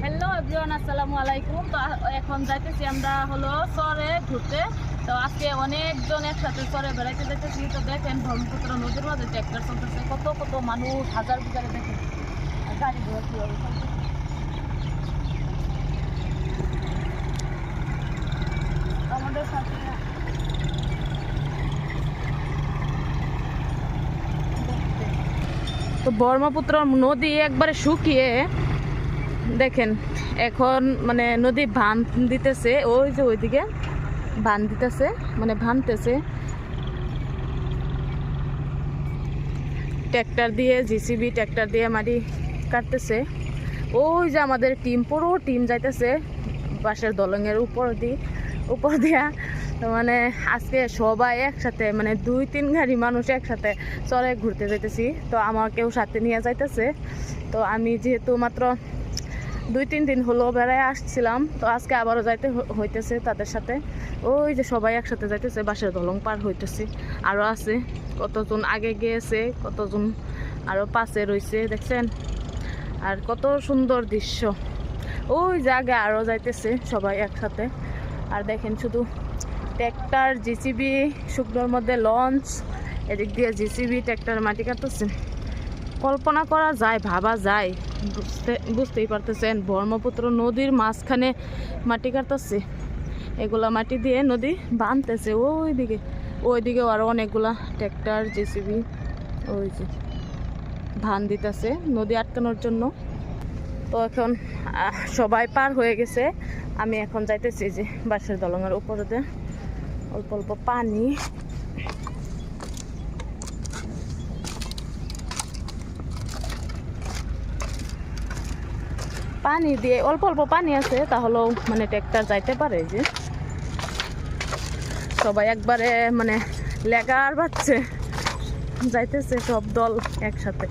Hello everyone আসসালামু আলাইকুম। তো এখন যাইতেছি আমরা হলো চরে ঘুরতে। তো আজকে অনেকজন একসাথে চরে বেড়াইতে যেতেছি তো দেখেন ব্রহ্মপুত্র নদীর মাঝে ট্র্যাক্টর চলতেছে। কত কত মানুষ, হাজার বিজারে দেখেন। আমাদের সাথে তো ব্রহ্মপুত্র নদী একবারে শুকিয়ে, দেখেন, এখন মানে নদী ভান দিতেছে, ওই যে ওইদিকে ভান দিতেছে মানে ভানতেছে। ট্র্যাক্টর দিয়ে জিসিবি ট্র্যাক্টর দিয়ে মাটি কাটতেছে। ওই যে আমাদের টিম, পুরো টিম যাইতেছে বাসের দলঙের উপর দিয়ে উপর দিয়া। তো মানে আজকে সবাই একসাথে মানে দুই তিন গাড়ি মানুষ একসাথে চলে ঘুরতে যাইতেছি। তো আমাকেও সাথে নিয়ে যাইতেছে। তো আমি যেহেতু মাত্র দুই তিন দিন হলো বেড়ায় আসছিলাম, তো আজকে আবারও যাইতে হইতেছে তাদের সাথে। ওই যে সবাই একসাথে যাইতেছে, বাসের দলং পার হইতেছে। আরও আছে, কতজন আগে গিয়েছে, কতজন আরও পাশে রয়েছে দেখছেন? আর কত সুন্দর দৃশ্য। ওই জায়গা আরও যাইতেছে সবাই একসাথে। আর দেখেন শুধু ট্র্যাক্টর জিসিবি শুকনোর মধ্যে লঞ্চ এদিক দিয়ে জিসিবি ট্র্যাক্টর মাটি কাটতেছে। কল্পনা করা যায়, ভাবা যায়, বুঝতে, বুঝতেই পারতেছেন, ব্রহ্মপুত্র নদীর মাঝখানে মাটি কাটতেছে। এগুলা মাটি দিয়ে নদী বানতেছে ওই দিকে ওই দিকেও আরও অনেকগুলা ট্র্যাক্টর জেসিবি ওই যে, ধান দিতেছে নদী আটকানোর জন্য। তো এখন সবাই পার হয়ে গেছে। আমি এখন যাইতেছি যে বাসের দলঙের উপরে অল্প অল্প পানি। পানি দিয়ে অল্প অল্প পানি আছে, তাহলেও মানে ট্র্যাক্টর যাইতে পারে যে। সবাই একবারে মানে লেগার বাচ্চে যাইতেছে সব দল একসাথে।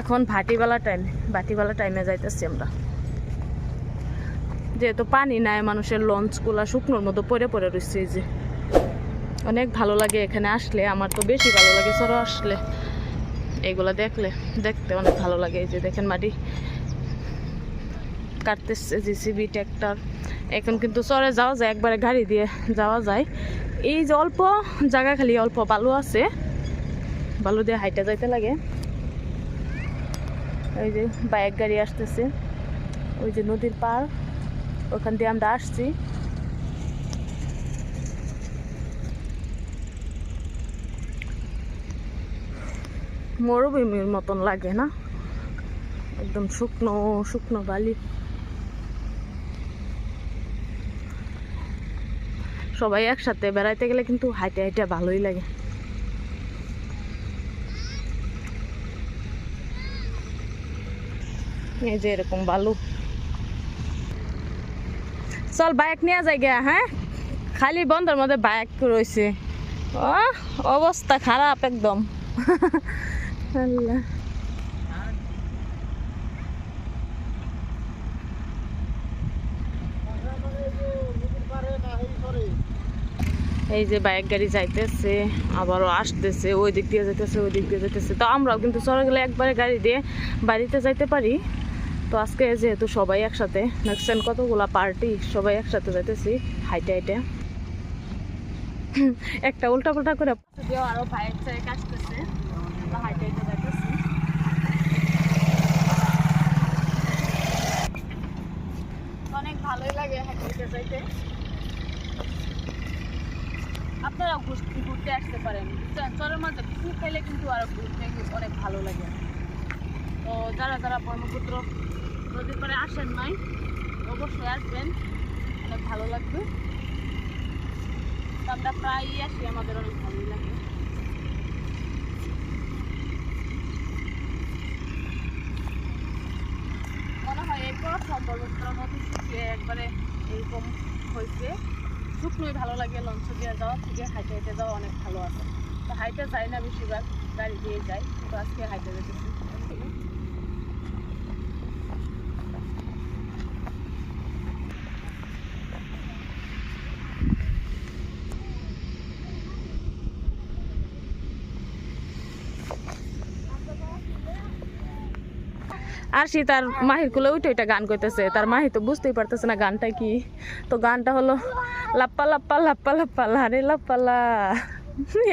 এখন ভাটিবেলা টাইম ভাটিবেলা টাইমে যাইতেছি আমরা। যেহেতু পানি নাই, মানুষের লঞ্চগুলা শুকনোর মতো পড়ে পড়ে রয়েছে যে। অনেক ভালো লাগে এখানে আসলে, আমার তো বেশি ভালো লাগে সরো আসলে। এগুলা দেখলে, দেখতে অনেক ভালো লাগে এই যে, দেখেন মাটি। কাটতেছে জিসিবি ট্র্যাক্টর। এখন কিন্তু চরে যাওয়া যায়, একবারে গাড়ি দিয়ে যাওয়া যায়। এই যে অল্প জায়গা খালি, অল্প বালু আছে। বালু দিয়ে হাইটা যাইতে লাগে। ওই যে বাইক গাড়ি আসতেছে। ওই যে নদীর পার ওখান দিয়ে আমরা আসছি। মরুভূমির মতন লাগে না? একদম শুকনো শুকনো বালি। সবাই একসাথে বেড়াইতে গেলে কিন্তু হাইটে হাইটে ভালোই লাগে। এই যে এরকম বালু। চল বাইক নিয়ে যাই গিয়া হ্যাঁ? খালি বন্ধের মধ্যে বাইক রয়েছে ও অবস্থা খারাপ একদম। এই যে বাইক গাড়ি যাইতেছে, আবারও আসতেছে ওই দিক দিয়ে যাইতেছে ওই দিক দিয়ে যাইতেছে। তো আমরাও কিন্তু চলে গেলে একবারে গাড়ি দিয়ে বাড়িতে যাইতে পারি। তো আজকে যেহেতু সবাই একসাথে দেখছেন কতগুলা পার্টি সবাই একসাথে যাইতেছি, হাইটে হাইটে। একটা উল্টা পাল্টা করে আরও যাইতেছি। অনেক ভালোই লাগে যাইতে। আপনারাও ঘুর- ঘুরতে আসতে পারেন। কিন্তু ঘুরতে অনেক ভালো লাগে। তো যারা যারা ব্রহ্মপুত্র নদীর পাড়ে আসেন নাই। অবশ্যই আসবেন। অনেক ভালো লাগবে। আমরা প্রায়ই আসি, আমাদের অনেক ভালোই লাগে। মনে হয় এই প্রথম ব্রহ্মপুত্র নদী শুকিয়ে একবারে এরকম হয়েছে। শুকনোই ভালো লাগে, লঞ্চ দিয়ে যাওয়া থেকে হাইটে হাইটে যাওয়া অনেক ভালো আছে। তো হাইটে যাই না বেশিরভাগ, গাড়ি দিয়ে যাই, কিন্তু আজকে হাইটে যেতেছি। আর সে তার মাহির কুলে উঠে ওইটা গান করতেছে তার মাহি তো বুঝতেই পারতেছে না গানটা কি। তো গানটা হলো, লাপ্পা লাপ্পা লাপ্পা লাপ্পা লারে লাপ্পালা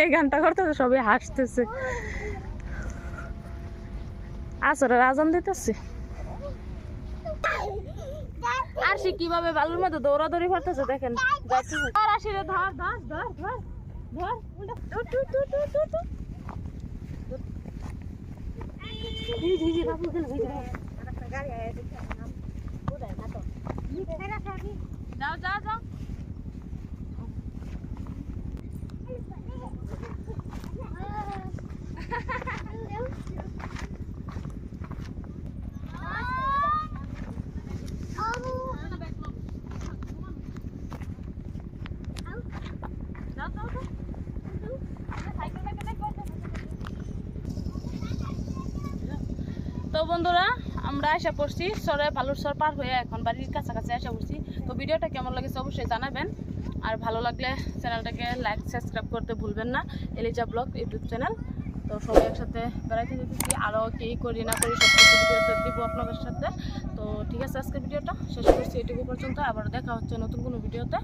এই গানটা করতেছে, সবাই হাসতেছে। আসরে রাজন দিতেছে। আর সে কীভাবে বালুর মধ্যে দৌড়াদৌড়ি করতেছে দেখেন ধর ধর ধর ধর ধর Ha ha ha! তো বন্ধুরা, আমরা আশা করছি সরে ভালোর সর পার হয়ে এখন বাড়ির কাছাকাছি আশা করছি। তো ভিডিওটা কেমন লাগেছে অবশ্যই জানাবেন। আর ভালো লাগলে চ্যানেলটাকে লাইক সাবস্ক্রাইব করতে ভুলবেন না। Eliza blog YouTube channel. তো সবাই একসাথে বেড়াইতে যেতেছি। আরও কী করি না করি সব কিছু ভিডিওতে দিব আপনাদের সাথে। তো ঠিক আছে আজকের ভিডিওটা। শেষ করছি এটুকু পর্যন্ত। আবার দেখা হচ্ছে নতুন কোনো ভিডিওতে।